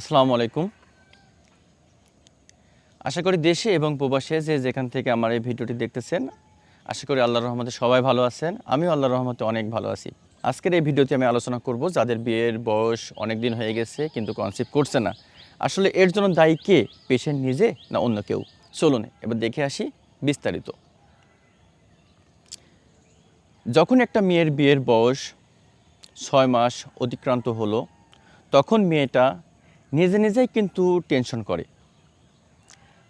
আসসালামু আলাইকুম। আশা করি দেশে এবং প্রবাসে যে যেখান থেকে আমার এই ভিডিওটি দেখতেছেন, আশা করি আল্লাহর রহমতে সবাই ভালো আছেন। আমিও আল্লাহর রহমতে অনেক ভালো আছি। আজকের এই ভিডিওতে আমি আলোচনা করব যাদের বিয়ের বয়স অনেক দিন হয়ে গেছে, কিন্তু কনসেপ্ট করছে না। আসলে এর জন্য দায়ী কে? পেশেন্ট নিজে না অন্য কেউ? চলুন এবার দেখে আসি বিস্তারিত। যখন একটা মেয়ের বিয়ের বয়স ছয় মাস অতিক্রান্ত হলো, তখন মেয়েটা নিজে নিজেই কিন্তু টেনশন করে।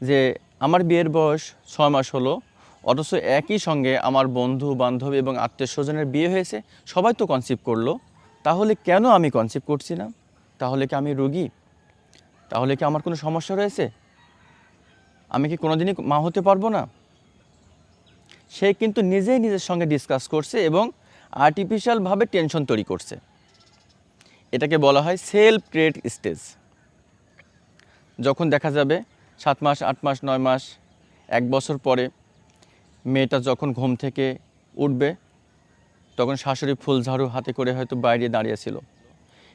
যে আমার বিয়ের বয়স ছয় মাস হলো, অথচ একই সঙ্গে আমার বন্ধু, বান্ধব এবং আত্মীয় স্বজনের বিয়ে হয়েছে, সবাই তো কনসিভ করল। তাহলে কেন আমি কনসিভ করছি না? তাহলে কি আমি রোগী? তাহলে কি আমার কোনো সমস্যা রয়েছে? আমি কি কোনোদিনই মা হতে পারব না? সে কিন্তু নিজেই নিজের সঙ্গে ডিসকাস করছে এবং আর্টিফিশিয়ালভাবে টেনশন তৈরি করছে। এটাকে বলা হয় সেলফ ক্রিয়েট স্টেজ যখন দেখা যাবে, সাত মাস, আট মাস, নয় মাস, এক বছর পরে মেয়েটা যখন ঘুম থেকে উঠবে, তখন শাশুড়ি ফুল ঝাড়ু হাতে করে হয়তো বাইরে দাঁড়িয়েছিল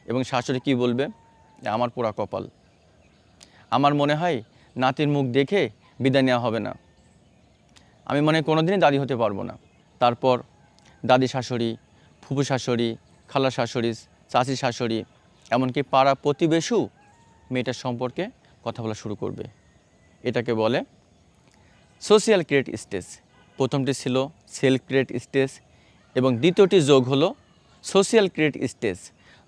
এবং শাশুড়ি কি বলবে? আমার পোড়া কপাল। আমার মনে হয় নাতির মুখ দেখে বিদায় নেওয়া হবে না। আমি মনে হয় কোনোদিনই দাদি হতে পারব না। তারপর দাদি শাশুড়ি ফুফু শাশুড়ি, খালা শাশুড়ি, চাচি শাশুড়ি, এমনকি পাড়া প্রতিবেশু মেয়েটার সম্পর্কে কথা বলা শুরু করবে। এটাকে বলে সোশিয়াল ক্রিয়েট স্টেজ প্রথমটি ছিল সেল ক্রিয়েট স্টেজ এবং দ্বিতীয়টি যোগ হলো সোশিয়াল ক্রিয়েট স্টেজ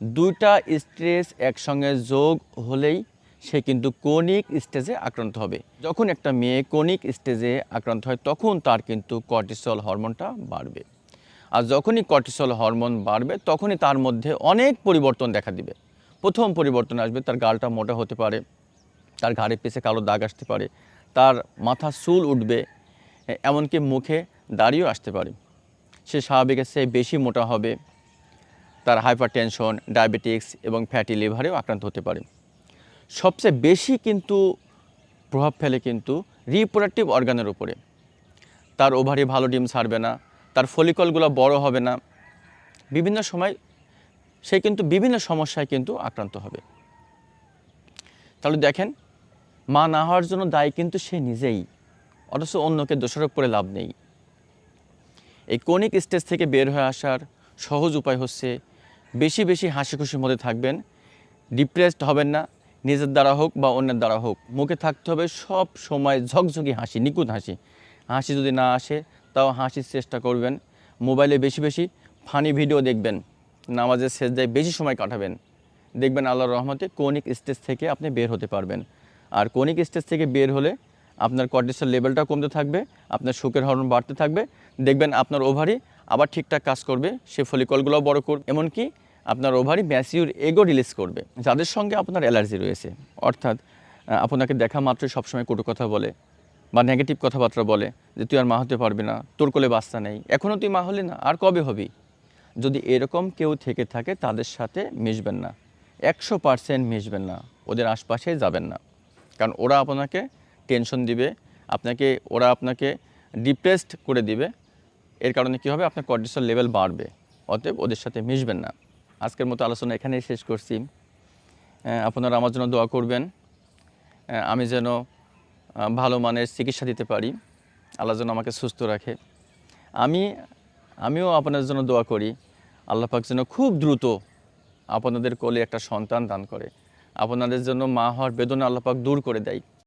দুইটা স্টেজ একসঙ্গে যোগ হলেই সে কিন্তু কোনিক স্টেজে আক্রান্ত হবে। যখন একটা মেয়ে কোনিক স্টেজে আক্রান্ত হয়, তখন তার কিন্তু কর্টিসল হরমোনটা বাড়বে। আর যখনই কর্টিসল হরমোন বাড়বে, তখনই তার মধ্যে অনেক পরিবর্তন দেখা দিবে। প্রথম পরিবর্তন আসবে, তার গালটা মোটা হতে পারে তার ঘাড়ের পিছে কালো দাগ আসতে পারে, তার মাথা চুল উঠবে, এমনকি মুখে দাড়িও আসতে পারে। সে স্বাভাবিকের চেয়ে বেশি মোটা হবে, তার হাইপার টেনশন ডায়াবেটিক্স এবং ফ্যাটি লিভারেও আক্রান্ত হতে পারে। সবচেয়ে বেশি কিন্তু প্রভাব ফেলে কিন্তু রিপ্রোডাক্টিভ অর্গানের উপরে। তার ওভারি ভালো ডিম ছাড়বে না, তার ফলিকলগুলো বড় হবে না। বিভিন্ন সময় সে কিন্তু বিভিন্ন সমস্যায় কিন্তু আক্রান্ত হবে। তাহলে দেখেন মা না হওয়ার জন্য দায়ী কিন্তু সে নিজেই। অথচ অন্যকে দোষারোপ করে লাভ নেই। এই কনিক স্টেজ থেকে বের হয়ে আসার সহজ উপায় হচ্ছে বেশি বেশি হাসি খুশির মধ্যে থাকবেন। ডিপ্রেসড হবেন না। নিজের দ্বারা হোক বা অন্যের দ্বারা হোক, মুখে থাকতে হবে সব সময় ঝকঝকি হাসি, নিখুঁত হাসি। হাসি যদি না আসে, তাও হাসির চেষ্টা করবেন। মোবাইলে বেশি বেশি ফানি ভিডিও দেখবেন। নামাজের শেষদায় বেশি সময় কাটাবেন। দেখবেন আল্লাহর রহমতে কনিক স্টেজ থেকে আপনি বের হতে পারবেন। আর কনিক স্টেজ থেকে বের হলে আপনার কর্টিসল লেভেলটা কমতে থাকবে, আপনার সুখের হরমোন বাড়তে থাকবে, দেখবেন আপনার ওভারি আবার ঠিকঠাক কাজ করবে, সে ফলিকলগুলো বড় করবে, এমনকি আপনার ওভারি ম্যাসিউর এগো রিলিজ করবে, যাদের সঙ্গে আপনার অ্যালার্জি রয়েছে। অর্থাৎ আপনাকে দেখা মাত্রই সবসময় কটু কথা বলে বা নেগেটিভ কথাবার্তা বলে যে তুই আর মা হতে পারবি না, তোর কোলে বাচ্চা নেই এখনও তুই মা হলি না, আর কবে হবি? যদি এরকম কেউ থেকে থাকে, তাদের সাথে মিশবেন না, একশো পার্সেন্ট মিশবেন না, ওদের আশপাশে যাবেন না। কারণ ওরা আপনাকে টেনশন দিবে, আপনাকে, ওরা আপনাকে ডিপ্রেসড করে দিবে। এর কারণে কী হবে? আপনার কর্টিসল লেভেল বাড়বে। অতএব ওদের সাথে মিশবেন না। আজকের মতো আলোচনা এখানেই শেষ করছি। আপনারা আমার জন্য দোয়া করবেন। আমি যেন ভালো মানের চিকিৎসা দিতে পারি। আল্লাহ যেন আমাকে সুস্থ রাখে। আমি, আমিও আপনাদের জন্য দোয়া করি। আল্লাহ পাক যেন খুব দ্রুত আপনাদের কোলে একটা সন্তান দান করে। আপনাদের জন্য মা হওয়ার বেদনা আল্লাপাক দূর করে দেয়।